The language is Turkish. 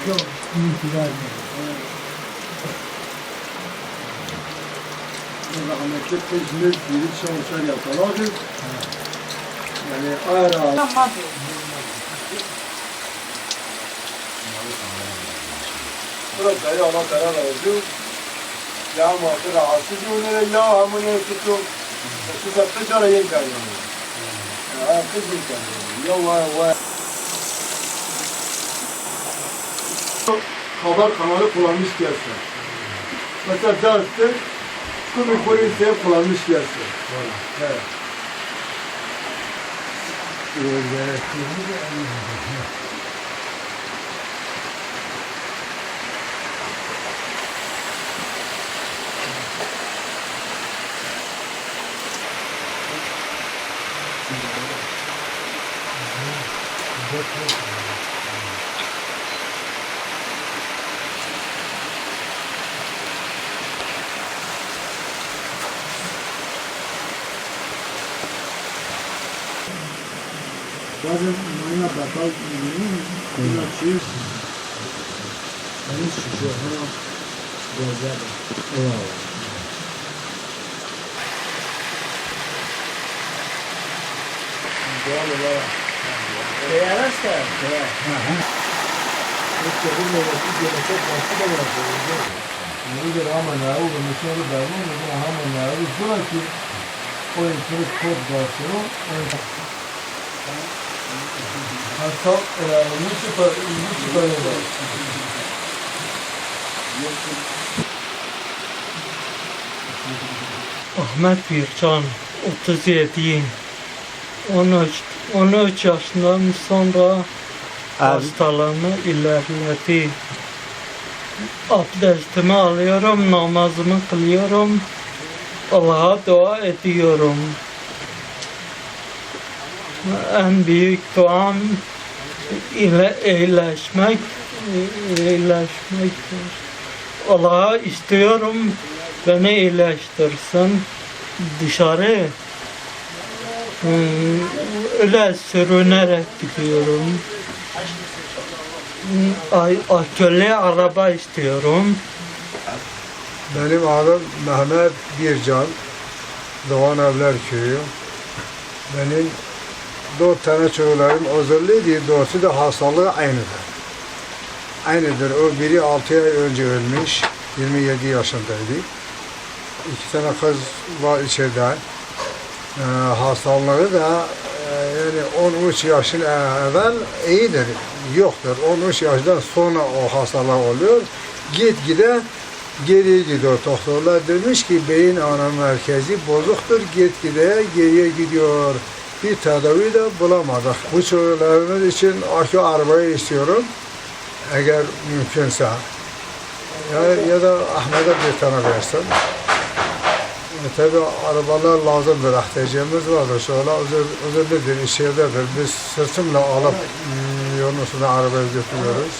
İtiraz Rahmetli peşinde biri çalışan yapsalardı. Yani ağır ağır. Burası dayı Allah karar verdi. Ya muhatır rahatsız yönlere ya hamını tutup su sattı çara yen kalıyor. Ya kız yen kalıyor. Ya vay vay. Haber kanalı kullanmış gelsin. Mesela derste Kumi polisiye kullanmış gelsin. Evet. Bazen manyak bakkal buna şey Hani şişiyor ama Gözler Eyvallah. Doğal olarak. Değerler de. Hiç yapılma vakit gelecek vakti de bırakıyor. Nedir ama ne oldu? Mesela da bu ne ama ne oldu? Sonraki o içeri kod basıyor. Hatta ne süper ne süper olur. Ahmet Bircan 37 13 13 yaşından sonra hastalığımı ilerledi. Abdestimi alıyorum, namazımı kılıyorum. Allah'a dua ediyorum. En büyük duam ile iyileşmek, iyileşmektir. Allah'a istiyorum beni iyileştirsin. Dışarı hmm, öyle sürünerek gidiyorum. Hmm, Ay, akülli araba istiyorum. Benim adım Mehmet Bircan. Doğan Evler Köyü. Benim dört tane çocuklarım özürlüydü. Dördü de hastalığı aynıdır. Aynıdır. O biri altı ay önce ölmüş. 27 yaşındaydı. İki tane kız var içeride. Ee, hastalığı da e, yani 13 yaşın evvel iyidir. Yoktur. 13 yaştan sonra o hastalık oluyor. Git gide geriye gidiyor. Doktorlar demiş ki beyin ana merkezi bozuktur. Git gide geriye gidiyor. Bir tedavi de bulamadık. Bu çocuklarımız için akü arabayı istiyorum. Eğer mümkünse. Ya, ya da Ahmet'e bir tane versin. E, tabi arabalar lazımdır. ihtiyacımız vardır. Şöyle özür, özürlüdür, içeridedir. Biz sırtımla alıp mm, yolun üstüne arabayı götürüyoruz.